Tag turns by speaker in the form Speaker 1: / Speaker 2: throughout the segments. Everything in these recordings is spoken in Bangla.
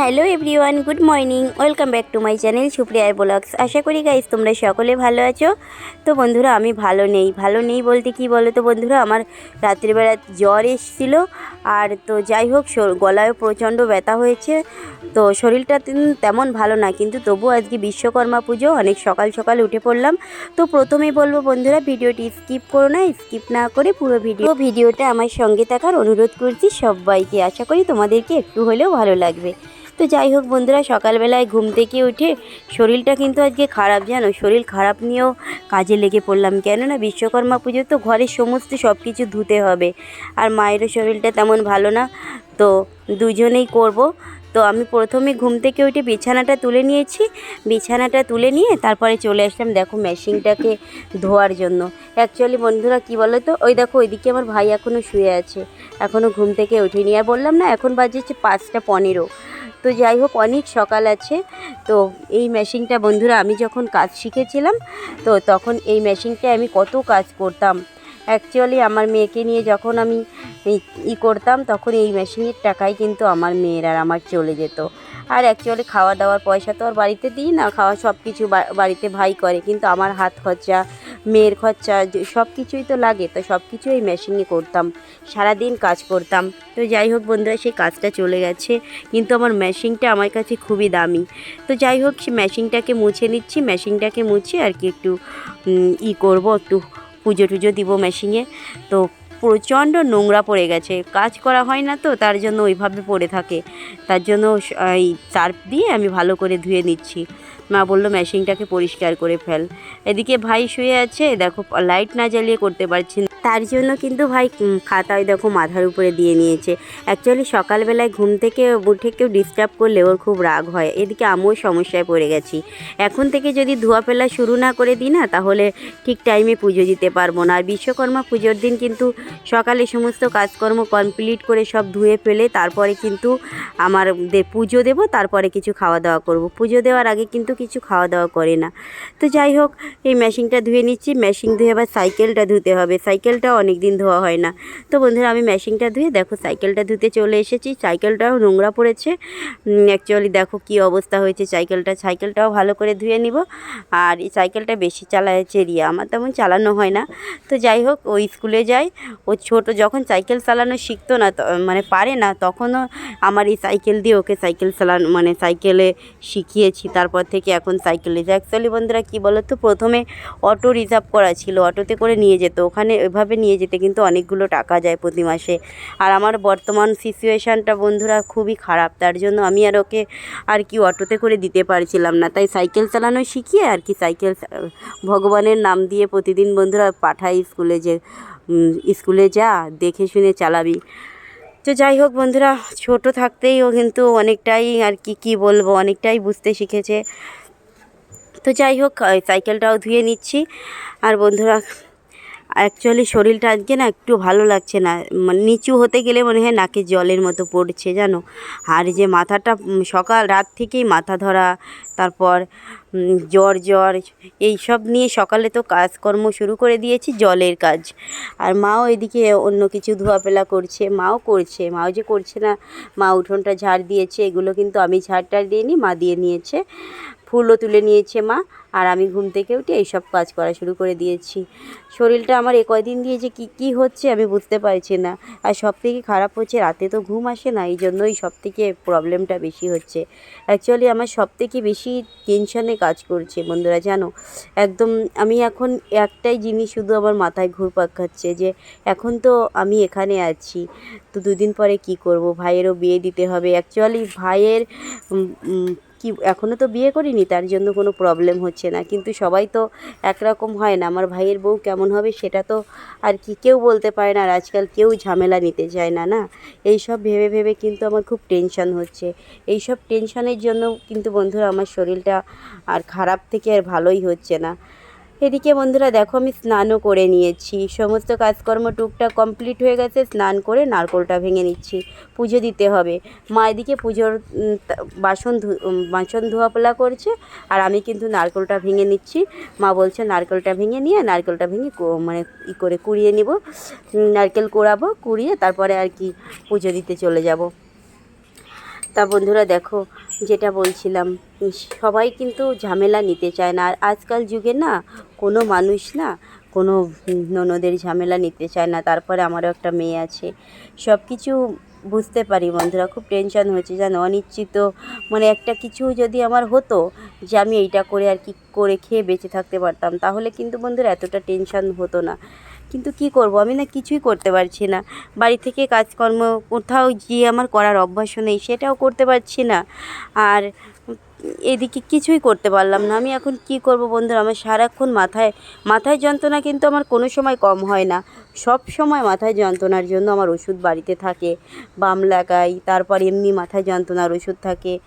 Speaker 1: Hello everyone, good morning. Welcome back to my channel সুপ্রিয়ার blogs. আশা করি গাইজ তোমরা সকলে ভালো আছো। তো বন্ধুরা, আমি ভালো নেই। ভালো নেই বলতে কি বলো তো বন্ধুরা, আমার রাত্রিবেলা জ্বর এসেছিল। আর তো যাই হোক গলায়ও প্রচণ্ড ব্যথা হয়েছে। তো শরীরটা তেমন ভালো না, কিন্তু তবু আজকে বিশ্বকর্মা পুজো, অনেক সকাল সকাল উঠে পড়লাম। তো প্রথমেই বলব বন্ধুরা, ভিডিওটি স্কিপ করো না স্কিপ না করে পুরো ভিডিও ভিডিওটা আমার সঙ্গে থাকার অনুরোধ করছি সবাইকে। আশা করি তোমাদেরকে একটু হলেও ভালো লাগবে। তো যাই হোক বন্ধুরা, সকালবেলায় ঘুম থেকে উঠে শরীরটা কিন্তু আজকে খারাপ, জানো? শরীর খারাপ নিয়েও কাজে লেগে পড়লাম। কেননা বিশ্বকর্মা পুজো তো ঘরের সমস্ত সব কিছু ধুতে হবে। আর মায়েরও শরীরটা তেমন ভালো না, তো দুজনেই করব। তো আমি প্রথমে ঘুম থেকে উঠে বিছানাটা তুলে নিয়েছি। বিছানাটা তুলে নিয়ে তারপরে চলে আসলাম, দেখো, মেশিনটাকে ধোয়ার জন্য। অ্যাকচুয়ালি বন্ধুরা, কি বলো তো ওই দেখো, ওইদিকে আমার ভাই এখনও শুয়ে আছে। এখনও ঘুম থেকে উঠিনি। আর বললাম না, এখন বাজে হচ্ছে পাঁচটা পনেরো। তো যাই হোক, অনেক সকাল আছে। তো এই মেশিনটা বন্ধুরা, আমি যখন কাজ শিখেছিলাম, তো তখন এই মেশিনটায় আমি কত কাজ করতাম। অ্যাকচুয়ালি আমার মেয়েকে নিয়ে যখন আমি ই করতাম, তখন এই মেশিনের টাকাই কিন্তু আমার মেয়ের আর আমার চলে যেত। আর অ্যাকচুয়ালি খাওয়া দাওয়ার পয়সা তো আর বাড়িতে দিই না, খাওয়া সব কিছু বাড়িতে ভাই করে, কিন্তু আমার হাত খরচা মেয়ের খরচা সব কিছুই তো লাগে, তো সব কিছু এই মেশিনে করতাম। সারাদিন কাজ করতাম। তো যাই হোক বন্ধুরা, সেই কাজটা চলে গেছে। কিন্তু আমার মেশিনটা আমার কাছে খুবই দামি। তো যাই হোক, সে মেশিনটাকে মুছে নিচ্ছি। মেশিনটাকে মুছে আর কি একটু ই করব, একটু পুজো টুজো দিব মেশিনে তো প্রচণ্ড নোংরা পড়ে গেছে। কাজ করা হয় না তো, তার জন্য ওইভাবে পড়ে থাকে। তার জন্য এই সার্ফ দিয়ে আমি ভালো করে ধুয়ে নিচ্ছি। মা বলল, মেশিনটাকে পরিষ্কার করে ফেল। এদিকে ভাই শুয়ে আছে, দেখো, লাইট না জ্বালিয়ে করতে পারছি না। তার জন্য কিন্তু ভাই খাতায় দেখো মাথার উপরে দিয়ে নিয়েছে। অ্যাকচুয়ালি সকালবেলায় ঘুম থেকে উঠে কেউ ডিস্টার্ব করলে ওর খুব রাগ হয়। এদিকে আমিও সমস্যায় পড়ে গেছি। এখন থেকে যদি ধোয়া ফেলা শুরু না করে দিই না, তাহলে ঠিক টাইমে পুজো দিতে পারব না। আর বিশ্বকর্মা পুজোর দিন কিন্তু সকালে সমস্ত কাজকর্ম কমপ্লিট করে সব ধুয়ে ফেলে, তারপরে কিন্তু আমার পুজো দেবো, তারপরে কিছু খাওয়া দাওয়া করব। পুজো দেওয়ার আগে কিন্তু কিছু খাওয়া দাওয়া করে না। তো যাই হোক, এই মেশিনটা ধুয়ে নিচ্ছি। মেশিন ধুয়ে আবার সাইকেলটা ধুতে হবে। সাইকেলটাও অনেক দিন ধোয়া হয় না। তো বন্ধুরা, আমি মেশিনটা ধুয়ে দেখো সাইকেলটা ধুতে চলে এসেছি। সাইকেলটাও নোংরা পড়েছে। অ্যাকচুয়ালি দেখো কি অবস্থা হয়েছে সাইকেলটা সাইকেলটাও ভালো করে ধুয়ে নিব। আর এই সাইকেলটা বেশি চালাচ্ছে রিয়া আমার তেমন চালানো হয় না। তো যাই হোক ও স্কুলে যায় ও ছোট যখন সাইকেল চালানো শিখতো না মানে পারে না, তখনও আমার এই সাইকেল দিয়ে ওকে সাইকেল চালানো মানে সাইকেলে শিখিয়েছি। তারপর থেকে এখন সাইকেলে অ্যাকচুয়ালি বন্ধুরা কী বলো তো প্রথমে অটো রিজার্ভ করা ছিল অটোতে করে নিয়ে যেত। ওখানে ওইভাবে নিয়ে যেতে কিন্তু অনেকগুলো টাকা যায় প্রতি মাসে। আর আমার বর্তমান সিচুয়েশানটা বন্ধুরা খুবই খারাপ, তার জন্য আমি আর ওকে আর কি অটোতে করে দিতে পারছিলাম না। তাই সাইকেল চালানো শিখিয়ে আর কি সাইকেল ভগবানের নাম দিয়ে প্রতিদিন বন্ধুরা পাঠাই স্কুলে যে স্কুলে যা, দেখে শুনে চালাবি। তো যাই হোক বন্ধুরা, ছোট থাকতেই ও কিন্তু অনেকটাই আর কি কি বলব, অনেকটাই বুঝতে শিখেছে। তো যাই হোক সাইকেলটাও ধুয়ে নিচ্ছি। আর বন্ধুরা অ্যাকচুয়ালি শরীরটা আজকে না একটু ভালো লাগছে না। মানে নিচু হতে গেলে মনে হয় নাকে জলের মতো পড়ছে, জানো? আর যে মাথাটা সকাল, রাত থেকেই মাথা ধরা, তারপর জ্বর জ্বর, এই সব নিয়ে সকালে তো কাজকর্ম শুরু করে দিয়েছি, জলের কাজ। আর মাও এদিকে অন্য কিছু ধোয়াফেলা করছে, মাও করছে, মাও যে করছে না, মা উঠোনটা ঝাড় দিয়েছে, এগুলো কিন্তু আমি ঝাড় টাড় দিইনি মা দিয়ে নিয়েছে। ফুলও তুলে নিয়েছে মা, আর আমি ঘুম থেকে উঠে এইসব কাজ করা শুরু করে দিয়েছি। শরীরটা আমার এ কয়দিন দিয়ে যে কী কী হচ্ছে আমি বুঝতে পারছি না। আর সব থেকে খারাপ হচ্ছে রাতে তো ঘুম আসে না এই জন্যই সব থেকে প্রবলেমটা বেশি হচ্ছে। অ্যাকচুয়ালি আমার সব থেকে বেশি টেনশনে কাজ করছে বন্ধুরা, জানো? একদম আমি এখন একটাই জিনিস শুধু আমার মাথায় ঘুরপাক খাচ্ছে যে, এখন তো আমি এখানে আছি, তো দুদিন পরে কি করব? ভাইয়েরও বিয়ে দিতে হবে। অ্যাকচুয়ালি ভাইয়ের কি এখনও তো বিয়ে করিনি, তার জন্য কোনো প্রবলেম হচ্ছে না। কিন্তু সবাই তো একরকম হয় না। আমার ভাইয়ের বউ কেমন হবে সেটা তো আর কি কেউ বলতে পারে না। আর আজকাল কেউ ঝামেলা নিতে চায় না না? এই সব ভেবে ভেবে কিন্তু আমার খুব টেনশন হচ্ছে। এই সব টেনশনের জন্য কিন্তু বন্ধুরা, আমার শরীরটা আর খারাপ থেকে আর ভালোই হচ্ছে না। এদিকে বন্ধুরা দেখো, আমি স্নানও করে নিয়েছি। সমস্ত কাজকর্ম টুকটাক কমপ্লিট হয়ে গেছে, স্নান করে নারকোলটা ভেঙে নিচ্ছি। পুজো দিতে হবে। মা এদিকে পুজোর বাসন বাসন ধোয়াপোলা করছে, আর আমি কিন্তু নারকেলটা ভেঙে নিচ্ছি। মা বলছে, নারকেলটা ভেঙে নিয়ে, নারকেলটা ভেঙে মানে ই করে কুড়িয়ে নিব। নারকেল কুড়াবো, কুড়িয়ে তারপরে আর কি পুজো দিতে চলে যাব। তা বন্ধুরা দেখো, যেটা বলছিলাম সবাই কিন্তু ঝামেলা নিতে চায় না। আর আজকাল যুগে না, কোনো মানুষ না, কোনো ননদের ঝামেলা নিতে চায় না। তারপরে আমারও একটা মেয়ে আছে। সব কিছু বুঝতে পারি বন্ধুরা, খুব টেনশন হয়েছে জানো অনিশ্চিত মানে একটা কিছু যদি আমার হতো যে আমি এইটা করে আর কি করে খেয়ে বেঁচে থাকতে পারতাম, তাহলে কিন্তু বন্ধুরা এতটা টেনশন হতো না। কিন্তু কি করব, আমি না কিছুই করতে পারছি না। বাড়ি থেকে কাজকর্ম, কোথাও গিয়ে আমার করার অভ্যাসও নেই, সেটাও করতে পারছি না। আর এদিকে কিছুই করতে পারলাম না। আমি এখন কি করব বন্ধুরা? আমার সারাক্ষণ মাথায় মাথায় যন্ত্রণা কিন্তু আমার কোনো সময় কম হয় না। সব সময় মাথায় যন্ত্রণার জন্য আমার ওষুধ বাড়িতে থাকে, বাম লাগাই, তারপর এমনি মাথায় যন্ত্রণার ওষুধ থাকে।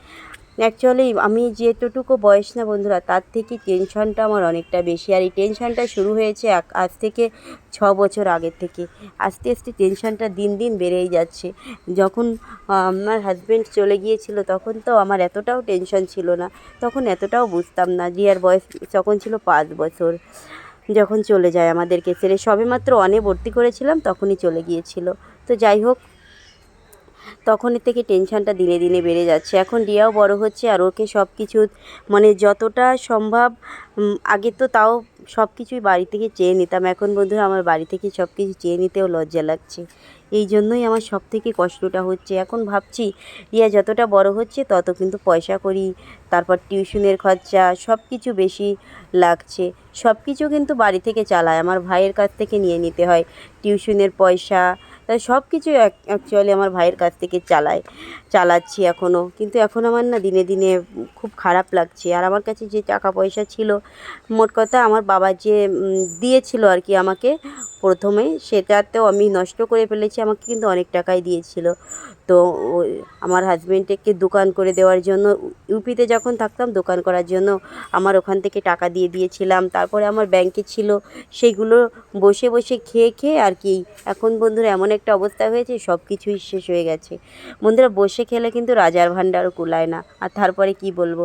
Speaker 1: অ্যাকচুয়ালি আমি যেতটুকু বয়স না বন্ধুরা, তার থেকে টেনশনটা আমার অনেকটা বেশি। আর এই টেনশনটা শুরু হয়েছে আজ থেকে ছ বছর আগের থেকে। আস্তে আস্তে টেনশনটা দিন দিন বেড়েই যাচ্ছে। যখন আমার হাজব্যান্ড চলে গিয়েছিল, তখন তো আমার এতটাও টেনশন ছিল না। তখন এতটাও বুঝতাম না রিয়ার বয়স তখন ছিল পাঁচ বছর। যখন চলে যায় আমাদেরকে ছেড়ে, সবেমাত্র অনে ভর্তি করেছিলাম, তখনই চলে গিয়েছিল। তো যাই হোক তখনের থেকে টেনশনটা দিনে দিনে বেড়ে যাচ্ছে। এখন রিয়াও বড় হচ্ছে আর ওকে সব কিছু মানে যতটা সম্ভব আগে তো তাও সব কিছুই বাড়ি থেকে চেয়ে নিতাম। এখন বন্ধুরা আমার বাড়ি থেকে সব কিছু চেয়ে নিতেও লজ্জা লাগছে। এই জন্যই আমার সব থেকে কষ্টটা হচ্ছে। এখন ভাবছি, রিয়া যতটা বড় হচ্ছে তত কিন্তু পয়সা করি, তারপর টিউশনের খরচা সব কিছু বেশি লাগছে। সব কিছু কিন্তু বাড়ি থেকে চালায়। আমার ভাইয়ের কাছ থেকে নিয়ে নিতে হয়। টিউশনের পয়সা তাই সব কিছু অ্যাকচুয়ালি আমার ভাইয়ের কাছ থেকে চালায় চালাচ্ছি এখনও কিন্তু এখন আমার না দিনে দিনে খুব খারাপ লাগছে। আর আমার কাছে যে টাকা পয়সা ছিল, মোট কথা আমার বাবা যে দিয়েছিল আর কি আমাকে প্রথমে, সেটাতেও আমি নষ্ট করে ফেলেছি। আমাকে কিন্তু অনেক টাকাই দিয়েছিল। তো আমার একটি দোকান করে দেওয়ার জন্য, ইউপিতে যখন থাকতাম দোকান করার জন্য, আমার ওখান থেকে টাকা দিয়ে দিয়েছিলাম। তারপরে আমার ব্যাংকে ছিল সেইগুলো বসে বসে খেয়ে খেয়ে আর কি, এখন বন্ধুরা এমন একটা অবস্থা হয়েছে সব কিছুই শেষ হয়ে গেছে। বন্ধুরা, বসে খেলে কিন্তু রাজার ভাণ্ডারও কুলায় না। আর তারপরে কি বলব?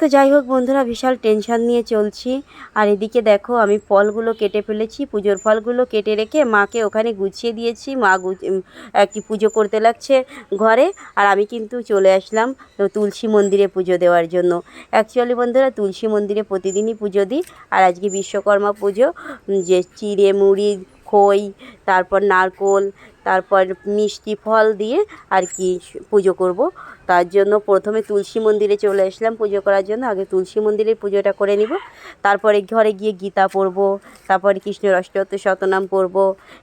Speaker 1: তো যাই হোক বন্ধুরা, বিশাল টেনশন নিয়ে চলছি। আর এদিকে দেখো, আমি ফলগুলো কেটে ফেলেছি। পুজোর ফলগুলো কেটে রেখে মাকে ওখানে গুছিয়ে দিয়েছি। মা কি পুজো করতে লাগছে ঘরে। আর আমি কিন্তু চলে আসলাম তুলসী মন্দিরে পুজো দেওয়ার জন্য। অ্যাকচুয়ালি বন্ধুরা, তুলসী মন্দিরে প্রতিদিনই পুজো দিই। আর আজকে বিশ্বকর্মা পুজো যে চিড়ে, মুড়ি, খই, তারপর নারকোল তারপর মিষ্টি ফল দিয়ে আর কি পুজো করব। তার জন্য প্রথমে তুলসী মন্দিরে চলে আসলাম পুজো করার জন্য। আগে তুলসী মন্দিরে পুজোটা করে নিব। তারপরে ঘরে গিয়ে গীতা পড়ব, তারপরে কৃষ্ণের অষ্টোত্তর শতনাম পড়ব।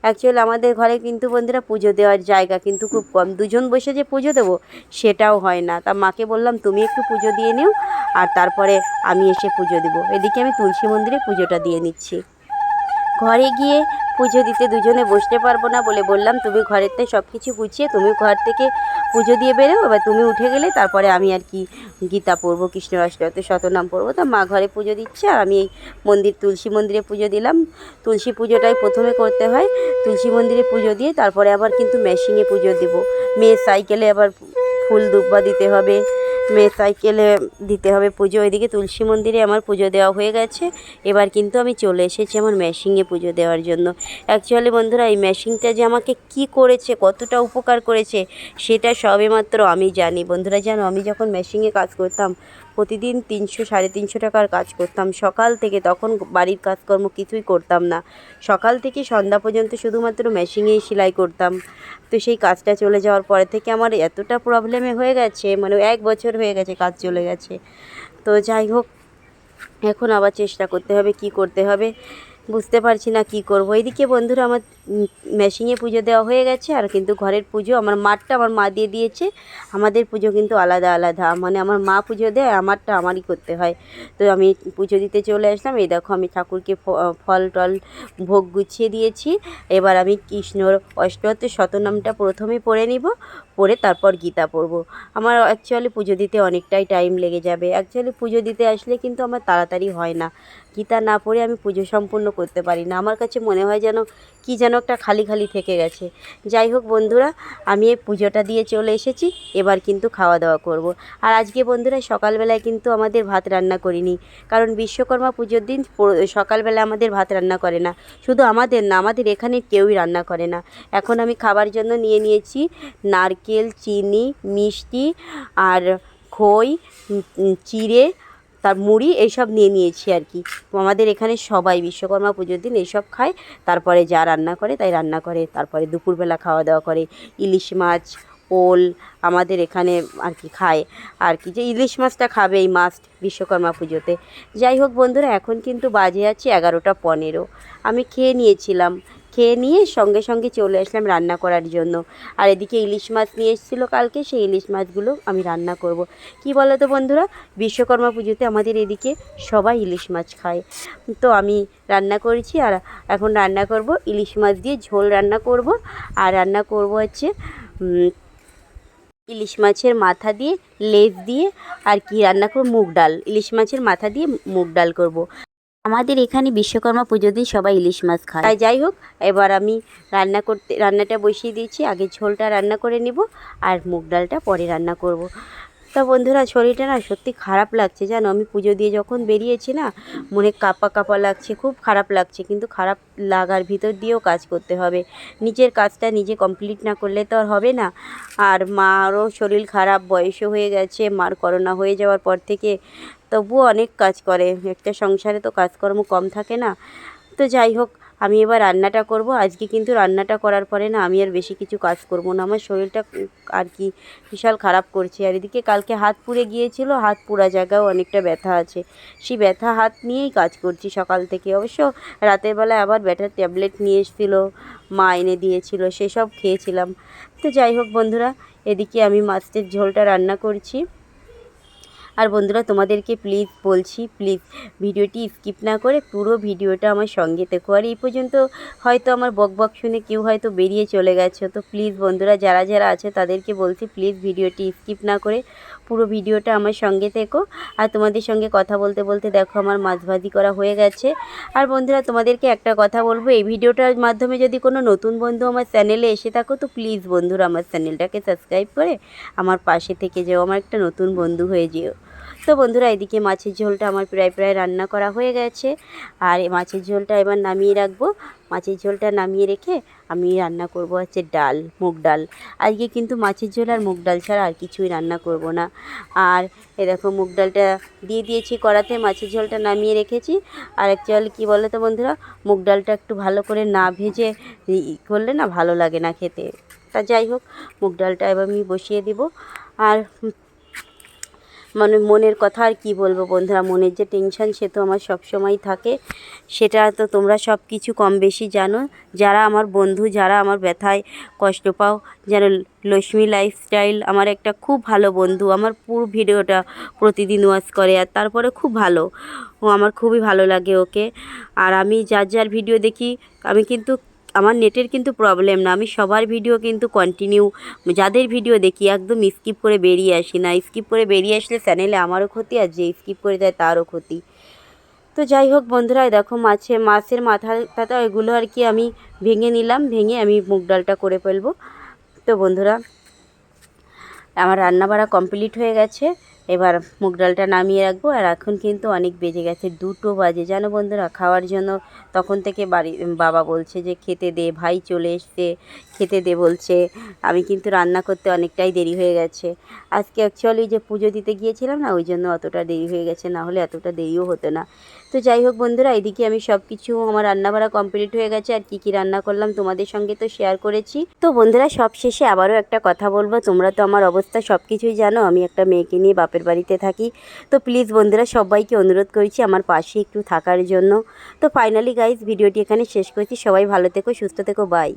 Speaker 1: অ্যাকচুয়ালি আমাদের ঘরে কিন্তু বন্ধুরা পুজো দেওয়ার জায়গা কিন্তু খুব কম। দুজন বসে যে পুজো দেবো সেটাও হয় না। তা মাকে বললাম, তুমি একটু পুজো দিয়ে নিও, আর তারপরে আমি এসে পুজো দেবো। এদিকে আমি তুলসী মন্দিরে পুজোটা দিয়ে নিচ্ছি। ঘরে গিয়ে পুজো দিতে দুজনে বসতে পারব না বলে বললাম, তুমি ঘরের থেকে সব কিছু গুছিয়ে তুমি ঘর থেকে পুজো দিয়ে বেরো, এবার তুমি উঠে গেলে তারপরে আমি আর কি গীতা পড়ব, কৃষ্ণ শতনাম পড়ব। তা মা ঘরে পুজো দিচ্ছে আর আমি এই মন্দির, তুলসী মন্দিরে পুজো দিলাম। তুলসী পুজোটাই প্রথমে করতে হয়, তুলসী মন্দিরে পুজো দিয়ে তারপরে আবার কিন্তু মেশিনে পুজো দেবো। মেয়ের সাইকেলে আবার ফুল দুব্বা দিতে হবে মেয়ের সাইকেলে দিতে হবে পুজো ওইদিকে তুলসী মন্দিরে আমার পুজো দেওয়া হয়ে গেছে। এবার কিন্তু আমি চলে এসেছি আমার মেশিনে পুজো দেওয়ার জন্য। অ্যাকচুয়ালি বন্ধুরা, এই মেশিনটা যে আমাকে কি করেছে, কতটা উপকার করেছে, সেটা সবেমাত্র আমি জানি। বন্ধুরা, জানো আমি যখন মেশিনে কাজ করতাম প্রতিদিন তিনশো, সাড়ে তিনশো টাকার কাজ করতাম। সকাল থেকে তখন বাড়ির কাজকর্ম কিছুই করতাম না। সকাল থেকে সন্ধ্যা পর্যন্ত শুধুমাত্র মেশিনেই সেলাই করতাম। তো সেই কাজটা চলে যাওয়ার পরে থেকে আমার এতটা প্রবলেমে হয়ে গেছে মানে এক বছর হয়ে গেছে কাজ চলে গেছে। তো যাই হোক, এখন আবার চেষ্টা করতে হবে, কি করতে হবে? বুঝতে পারছি না কি করব। এইদিকে বন্ধুরা, আমার মেশিনে পুজো দেওয়া হয়ে গেছে আর কিন্তু ঘরের পুজো আমার মাঠটা আমার মা দিয়ে দিয়েছে। আমাদের পুজো কিন্তু আলাদা আলাদা। মানে আমার মা পুজো দেয় আমারটা আমারই করতে হয়। তো আমি পুজো দিতে চলে আসলাম। এই দেখো আমি ঠাকুরকে ফল টল ভোগ গুছিয়ে দিয়েছি। এবার আমি কৃষ্ণর অষ্টতে শতনামটা প্রথমে পড়ে নিব। পড়ে তারপর গীতা পড়ব। আমার অ্যাকচুয়ালি পুজো দিতে অনেকটাই টাইম লেগে যাবে। অ্যাকচুয়ালি পুজো দিতে আসলে কিন্তু আমার তাড়াতাড়ি হয় না। গীতা না পড়ে আমি পুজো সম্পূর্ণ করতে পারি না। আমার কাছে মনে হয় যেন কি যেন একটা খালি খালি থেকে গেছে। যাই হোক বন্ধুরা, আমি এই পুজোটা দিয়ে চলে এসেছি, এবার কিন্তু খাওয়া দাওয়া করব। আর আজকে বন্ধুরা সকালবেলায় কিন্তু আমাদের ভাত রান্না করিনি, কারণ বিশ্বকর্মা পুজোর দিন সকালবেলা আমাদের ভাত রান্না করে না। শুধু আমাদের না, আমাদের এখানে কেউই রান্না করে না। এখন আমি খাবার জন্য নিয়ে নিয়েছি নারকেল, চিনি, মিষ্টি আর খই চিড়ে তার মুড়ি এইসব নিয়ে নিয়েছি আর কি। আমাদের এখানে সবাই বিশ্বকর্মা পুজোর দিন এইসব খায়। তারপরে যা রান্না করে তাই রান্না করে। তারপরে দুপুরবেলা খাওয়া দাওয়া করে। ইলিশ মাছ, ওল আমাদের এখানে আর কি খায়। আর কি যে ইলিশ মাছটা খাবে এই মাছ বিশ্বকর্মা পুজোতে। যাই হোক বন্ধুরা, এখন কিন্তু বাজে আছে এগারোটা পনেরো। আমি খেয়ে নিয়েছিলাম। খেয়ে নিয়ে সঙ্গে সঙ্গে চলে আসলাম রান্না করার জন্য আর এদিকে ইলিশ মাছ নিয়ে এসেছিল কালকে, সেই ইলিশ মাছগুলো আমি রান্না করব। কি বলো তো বন্ধুরা, বিশ্বকর্মা পুজোতে আমাদের এদিকে সবাই ইলিশ মাছ খায় তো আমি রান্না করেছি আর এখন রান্না করব, ইলিশ মাছ দিয়ে ঝোল রান্না করব আর রান্না করব হচ্ছে ইলিশ মাছের মাথা দিয়ে লেজ দিয়ে আর কি রান্না করব, মুগ ডাল ইলিশ মাছের মাথা দিয়ে মুগ ডাল করব। আমাদের এখানে বিশ্বকর্মা পুজোর দিন সবাই ইলিশ মাছ খায়। তাই যাই হোক, এবার আমি রান্না করতে রান্নাটা বসিয়ে দিয়েছি। আগে ঝোলটা রান্না করে নেব আর মুগ ডালটা পরে রান্না করব। তা বন্ধুরা, শরীরটা না সত্যি খারাপ লাগছে, জানো? আমি পুজো দিয়ে যখন বেরিয়েছি না, মনে কাঁপা কাপা লাগছে, খুব খারাপ লাগছে। কিন্তু খারাপ লাগার ভিতর দিয়েও কাজ করতে হবে। নিজের কাজটা নিজে কমপ্লিট না করলে তো আর হবে না। আর মারও শরীর খারাপ, বয়সও হয়ে গেছে, মার করোনা হয়ে যাওয়ার পর থেকে তবুও অনেক কাজ করে। একটা সংসারে তো কাজকর্ম কম থাকে না। তো যাই হোক, আমি এবার রান্নাটা করব। আজকে কিন্তু রান্নাটা করার পরে না আমি আর বেশি কিছু কাজ করব না। আমার শরীরটা আর কি বিশাল খারাপ করছে। আর এদিকে কালকে হাত পুড়ে গিয়েছিল, হাত পুড়া জায়গাও অনেকটা ব্যথা আছে। সেই ব্যথা হাত নিয়েই কাজ করছি সকাল থেকে। অবশ্য রাতের বেলায় আবার ব্যথার ট্যাবলেট নিয়ে এসেছিল, মা এনে দিয়েছিল, সেসব খেয়েছিলাম। তো যাই হোক বন্ধুরা, এদিকে আমি মাছের ঝোলটা রান্না করছি। আর বন্ধুরা, তোমাদেরকে প্লিজ বলছি প্লিজ ভিডিওটি স্কিপ না করে পুরো ভিডিওটা আমার সঙ্গে দেখো আর এই পর্যন্ত হয়তো আমার বক বক শুনে কেউ হয়তো বেরিয়ে চলে গেছে। তো প্লিজ বন্ধুরা, যারা যারা আছে তাদেরকে বলছি প্লিজ ভিডিওটি স্কিপ না করে পুরো ভিডিওটা আমার সঙ্গে থেকো। আর তোমাদের সঙ্গে কথা বলতে বলতে দেখো আমার মাছ ভাজি করা হয়ে গেছে। আর বন্ধুরা, তোমাদেরকে একটা কথা বলব, এই ভিডিওটার মাধ্যমে যদি কোনো নতুন বন্ধু আমার চ্যানেলে এসে থাকো, তো প্লিজ বন্ধুরা আমার চ্যানেলটাকে সাবস্ক্রাইব করে আমার পাশে থেকে যেও, আমার একটা নতুন বন্ধু হয়ে যেও। তো বন্ধুরা, এদিকে মাছের ঝোলটা আমার প্রায় প্রায় রান্না করা হয়ে গেছে। আর এই মাছের ঝোলটা এবার নামিয়ে রাখব। মাছের ঝোলটা নামিয়ে রেখে আমি রান্না করব হচ্ছে ডাল, মুগ ডাল। আজকে কিন্তু মাছের ঝোল আর মুগ ডাল ছাড়া আর কিছুই রান্না করব না। আর এ দেখো মুগ ডালটা দিয়ে দিয়েছি কড়াতে, মাছের ঝোলটা নামিয়ে রেখেছি। আর অ্যাকচুয়ালি কী বলো তো বন্ধুরা, মুগ ডালটা একটু ভালো করে না ভেজে করলে না ভালো লাগে না খেতে। তা যাই হোক, মুগ ডালটা এবার আমি বসিয়ে দিব। আর মানে মনের কথা আর কি বলব বন্ধুরা? মনের যে টেনশন সে তো আমার সব সময় থাকে। সেটা তো তোমরা সব কিছু কম বেশি জানো। যারা আমার বন্ধু, যারা আমার ব্যথায় কষ্ট পাও, যেন লক্ষ্মী লাইফস্টাইল আমার একটা খুব ভালো বন্ধু। আমার পুরো ভিডিওটা প্রতিদিন ওয়াচ করে আর তারপরে খুব ভালো। ও আমার খুবই ভালো লাগে ওকে। আর আমি যার যার ভিডিও দেখি, আমি কিন্তু আমার নেটের কিন্তু প্রবলেম না। আমি সবার ভিডিও কিন্তু কন্টিনিউ যাদের ভিডিও দেখি একদম স্কিপ করে বেরিয়ে আসি না। স্কিপ করে বেরিয়ে আসলে চ্যানেলে আমারও ক্ষতি আর যে স্কিপ করে দেয় তারও ক্ষতি। তো যাই হোক বন্ধুরা দেখো মাছে মাছের মাথা টাথা এগুলো আর কি আমি ভেঙে নিলাম, ভেঙে আমি মুগ ডালটা করে ফেলব। তো বন্ধুরা, আমার রান্না বাড়া কমপ্লিট হয়ে গেছে। এবার মুগ ডালটা নামিয়ে রাখব। আর এখন কিন্তু অনেক বেজে গেছে দুটো বাজে। জানো বন্ধুরা, খাওয়ার জন্য তখন থেকে বাড়ি, বাবা বলছে যে, খেতে দে, ভাই চলে এসছে, খেতে দে, বলছে। আমি কিন্তু রান্না করতে অনেকটাই দেরি হয়ে গেছে। আজকে অ্যাকচুয়ালি যে পুজো দিতে গিয়েছিলাম না, ওই জন্য অতটা দেরি হয়ে গেছে, না হলে এতটা দেরিও হতো না। তো যাই হোক বন্ধুরা, এদিকে আমি সব কিছু আমার রান্না বাড়া কমপ্লিট হয়ে গেছে। আর কী কী রান্না করলাম তোমাদের সঙ্গে তো শেয়ার করেছি। তো বন্ধুরা সব শেষে আবারও একটা কথা বলব। তোমরা তো আমার অবস্থা সব কিছুই জানো। আমি একটা মেয়েকে নিয়ে বাপের বাড়িতে থাকি। তো প্লিজ বন্ধুরা, সবাইকে অনুরোধ করেছি আমার পাশে একটু থাকার জন্য। তো ফাইনালি গাইজ ভিডিওটি এখানে শেষ করেছি। সবাই ভালো থেকো, সুস্থ থেকো বাই